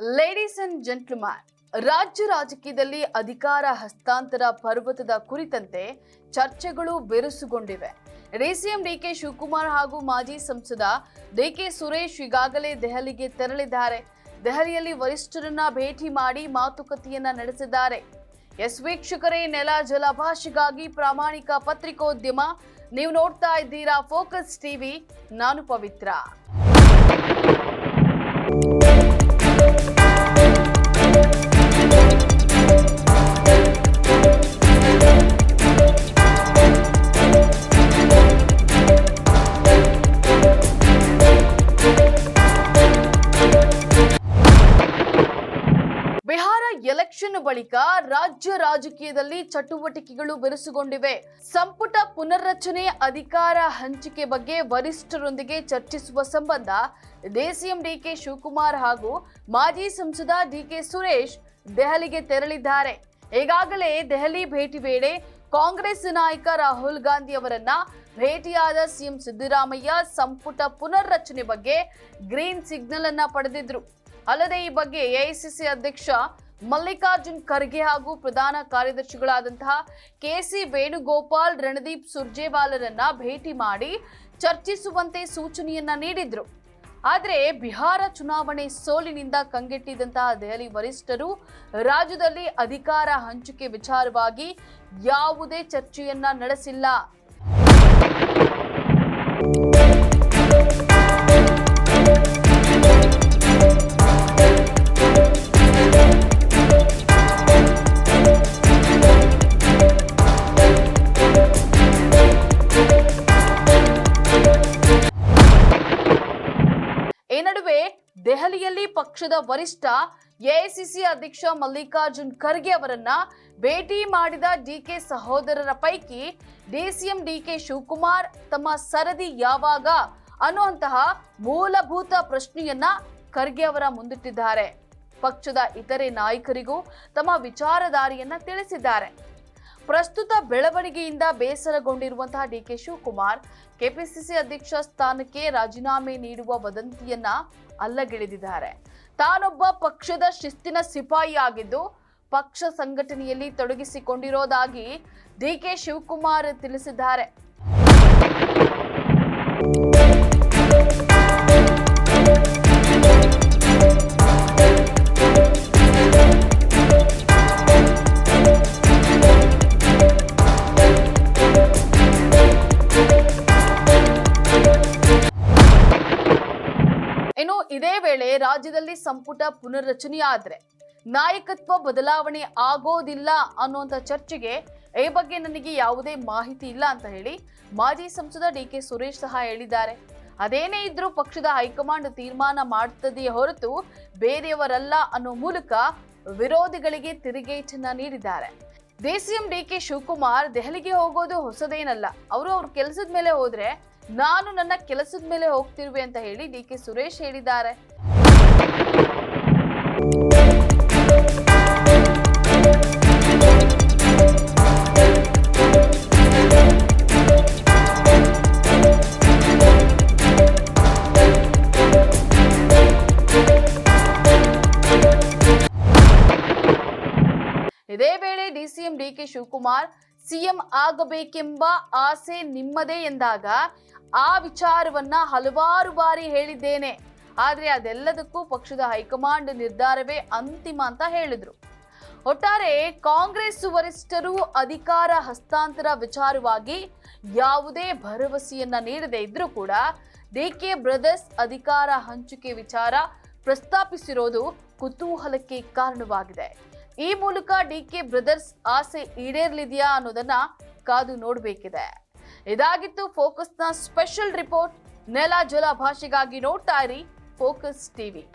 Ladies and gentleman ರಾಜ್ಯ ರಾಜಕೀಯದಲ್ಲಿ ಅಧಿಕಾರ ಹಸ್ತಾಂತರ ಪರ್ವತದ ಕುರಿತಂತೆ ಚರ್ಚೆಗಳು ಬಿರುಸುಗೊಂಡಿವೆ. ಡಿಸಿಎಂ ಡಿಕೆ ಶಿವಕುಮಾರ್ ಹಾಗೂ ಮಾಜಿ ಸಂಸದ ಡಿಕೆ ಸುರೇಶ್ ಈಗಾಗಲೇ ದೆಹಲಿಗೆ ತೆರಳಿದ್ದಾರೆ. ದೆಹಲಿಯಲ್ಲಿ ವರಿಷ್ಠರನ್ನ ಭೇಟಿ ಮಾಡಿ ಮಾತುಕತೆಯನ್ನ ನಡೆಸಿದ್ದಾರೆ. ಎಸ್ ವೀಕ್ಷಕರೇ, ನೆಲ ಜಲಭಾಷೆಗಾಗಿ ಪ್ರಾಮಾಣಿಕ ಪತ್ರಿಕೋದ್ಯಮ. ನೀವು ನೋಡ್ತಾ ಇದ್ದೀರಾ ಫೋಕಸ್ ಟಿವಿ ನಾನು ಪವಿತ್ರ. ಬಳಿಕ ರಾಜ್ಯ ರಾಜಕೀಯದಲ್ಲಿ ಚಟುವಟಿಕೆಗಳು ಬೆರೆಸುಗೊಂಡಿವೆ. ಸಂಪುಟ ಪುನರ್ರಚನೆ ಅಧಿಕಾರ ಹಂಚಿಕೆ ಬಗ್ಗೆ ವರಿಷ್ಠರೊಂದಿಗೆ ಚರ್ಚಿಸುವ ಸಂಬಂಧ ಡಿಸಿಎಂ ಡಿಕೆ ಶಿವಕುಮಾರ್ ಹಾಗೂ ಮಾಜಿ ಸಂಸದ ಡಿಕೆ ಸುರೇಶ್ ದೆಹಲಿಗೆ ತೆರಳಿದ್ದಾರೆ. ಈಗಾಗಲೇ ದೆಹಲಿ ಭೇಟಿ ವೇಳೆ ಕಾಂಗ್ರೆಸ್ ನಾಯಕ ರಾಹುಲ್ ಗಾಂಧಿ ಅವರನ್ನ ಭೇಟಿಯಾದ ಸಿಎಂ ಸಿದ್ದರಾಮಯ್ಯ ಸಂಪುಟ ಪುನರ್ರಚನೆ ಬಗ್ಗೆ ಗ್ರೀನ್ ಸಿಗ್ನಲ್ ಅನ್ನ ಪಡೆದಿದ್ರು. ಅಲ್ಲದೆ ಈ ಬಗ್ಗೆ ಎಐಸಿಸಿ ಅಧ್ಯಕ್ಷ ಮಲ್ಲಿಕಾರ್ಜುನ್ ಖರ್ಗೆ ಹಾಗೂ ಪ್ರಧಾನ ಕಾರ್ಯದರ್ಶಿಗಳಾದಂತಹ ಕೆಸಿ ವೇಣುಗೋಪಾಲ್, ರಣದೀಪ್ ಸುರ್ಜೇವಾಲರನ್ನ ಭೇಟಿ ಮಾಡಿ ಚರ್ಚಿಸುವಂತೆ ಸೂಚನೆಯನ್ನ ನೀಡಿದ್ರು. ಆದರೆ ಬಿಹಾರ ಚುನಾವಣೆ ಸೋಲಿನಿಂದ ಕಂಗೆಟ್ಟಿದಂತಹ ದೆಹಲಿ ವರಿಷ್ಠರು ರಾಜ್ಯದಲ್ಲಿ ಅಧಿಕಾರ ಹಂಚಿಕೆ ವಿಚಾರವಾಗಿ ಯಾವುದೇ ಚರ್ಚೆಯನ್ನ ನಡೆಸಿಲ್ಲ. ನಡುವೆ ದೆಹಲಿಯಲ್ಲಿ ಪಕ್ಷದ ವರಿಷ್ಠ, ಎಐಸಿಸಿ ಅಧ್ಯಕ್ಷ ಮಲ್ಲಿಕಾರ್ಜುನ್ ಖರ್ಗೆ ಅವರನ್ನ ಭೇಟಿ ಮಾಡಿದ ಡಿಕೆ ಸಹೋದರರ ಪೈಕಿ ಡಿಸಿಎಂ ಡಿಕೆ ಶಿವಕುಮಾರ್ ತಮ್ಮ ಸರದಿ ಯಾವಾಗ ಅನ್ನುವಂತಹ ಮೂಲಭೂತ ಪ್ರಶ್ನೆಯನ್ನ ಖರ್ಗೆ ಅವರ ಮುಂದಿಟ್ಟಿದ್ದಾರೆ. ಪಕ್ಷದ ಇತರೆ ನಾಯಕರಿಗೂ ತಮ್ಮ ವಿಚಾರಧಾರೆಯನ್ನ ತಿಳಿಸಿದ್ದಾರೆ. ಪ್ರಸ್ತುತ ಬೆಳವಣಿಗೆಯಿಂದ ಬೇಸರಗೊಂಡಿರುವಂತಹ ಡಿಕೆ ಶಿವಕುಮಾರ್, ಕೆಪಿಸಿಸಿ ಅಧ್ಯಕ್ಷ ಸ್ಥಾನಕ್ಕೆ ರಾಜೀನಾಮೆ ನೀಡುವ ವದಂತಿಯನ್ನ ಅಲ್ಲಗೆಳೆದಿದ್ದಾರೆ. ತಾನೊಬ್ಬ ಪಕ್ಷದ ಶಿಸ್ತಿನ ಸಿಪಾಯಿ ಆಗಿದ್ದು, ಪಕ್ಷ ಸಂಘಟನೆಯಲ್ಲಿ ತೊಡಗಿಸಿಕೊಂಡಿರೋದಾಗಿ ಡಿಕೆ ಶಿವಕುಮಾರ್ ತಿಳಿಸಿದ್ದಾರೆ. ಇನ್ನು ಇದೇ ವೇಳೆ ರಾಜ್ಯದಲ್ಲಿ ಸಂಪುಟ ಪುನರ್ರಚನೆಯಾದ್ರೆ ನಾಯಕತ್ವ ಬದಲಾವಣೆ ಆಗೋದಿಲ್ಲ ಅನ್ನುವಂಥ ಚರ್ಚೆಗೆ ಈ ಬಗ್ಗೆ ನನಗೆ ಯಾವುದೇ ಮಾಹಿತಿ ಇಲ್ಲ ಅಂತ ಹೇಳಿ ಮಾಜಿ ಸಂಸದ ಡಿ ಕೆ ಸುರೇಶ್ ಸಹ ಹೇಳಿದ್ದಾರೆ. ಅದೇನೇ ಇದ್ರೂ ಪಕ್ಷದ ಹೈಕಮಾಂಡ್ ತೀರ್ಮಾನ ಮಾಡ್ತದೆಯೇ ಹೊರತು ಬೇರೆಯವರಲ್ಲ ಅನ್ನೋ ಮೂಲಕ ವಿರೋಧಿಗಳಿಗೆ ತಿರುಗೇಟನ್ನ ನೀಡಿದ್ದಾರೆ. ಡಿಸಿಎಂ ಡಿ ಕೆ ಶಿವಕುಮಾರ್ ದೆಹಲಿಗೆ ಹೋಗೋದು ಹೊಸದೇನಲ್ಲ. ಅವರು ಅವ್ರ ಕೆಲಸದ ಮೇಲೆ ಹೋದ್ರೆ ನಾನು ನನ್ನ ಕೆಲಸದ ಮೇಲೆ ಹೋಗ್ತಿರುವೆ ಅಂತ ಹೇಳಿ ಡಿ ಕೆ ಸುರೇಶ್ ಹೇಳಿದ್ದಾರೆ. ಇದೇ ವೇಳೆ ಡಿಸಿಎಂ ಡಿಕೆ ಶಿವಕುಮಾರ್ ಸಿಎಂ ಆಗಬೇಕೆಂಬ ಆಸೆ ನಿಮ್ಮದೇ ಎಂದಾಗ ಆ ವಿಚಾರವನ್ನ ಹಲವಾರು ಬಾರಿ ಹೇಳಿದ್ದೇನೆ. ಆದರೆ ಅದೆಲ್ಲದಕ್ಕೂ ಪಕ್ಷದ ಹೈಕಮಾಂಡ್ ನಿರ್ಧಾರವೇ ಅಂತಿಮ ಅಂತ ಹೇಳಿದ್ರು. ಒಟ್ಟಾರೆ ಕಾಂಗ್ರೆಸ್ ವರಿಷ್ಠರು ಅಧಿಕಾರ ಹಸ್ತಾಂತರ ವಿಚಾರವಾಗಿ ಯಾವುದೇ ಭರವಸೆಯನ್ನ ನೀಡದೇ ಇದ್ರೂ ಕೂಡ ಡಿ ಕೆ ಬ್ರದರ್ಸ್ ಅಧಿಕಾರ ಹಂಚಿಕೆ ವಿಚಾರ ಪ್ರಸ್ತಾಪಿಸಿರೋದು ಕುತೂಹಲಕ್ಕೆ ಕಾರಣವಾಗಿದೆ. ಈ ಮೂಲಕ ಡಿ ಕೆ ಬ್ರದರ್ಸ್ ಆಸೆ ಈಡೇರ್ಲಿದೆಯಾ ಅನ್ನೋದನ್ನ ಕಾದು ನೋಡಬೇಕಿದೆ. ಇದಾಗಿತ್ತು ಫೋಕಸ್ನ ಸ್ಪೆಷಲ್ ರಿಪೋರ್ಟ್. ನೆಲ ಜಲ ಭಾಷೆಗಾಗಿ ನೋಡ್ತಾ ಇರಿ ಫೋಕಸ್ ಟಿವಿ.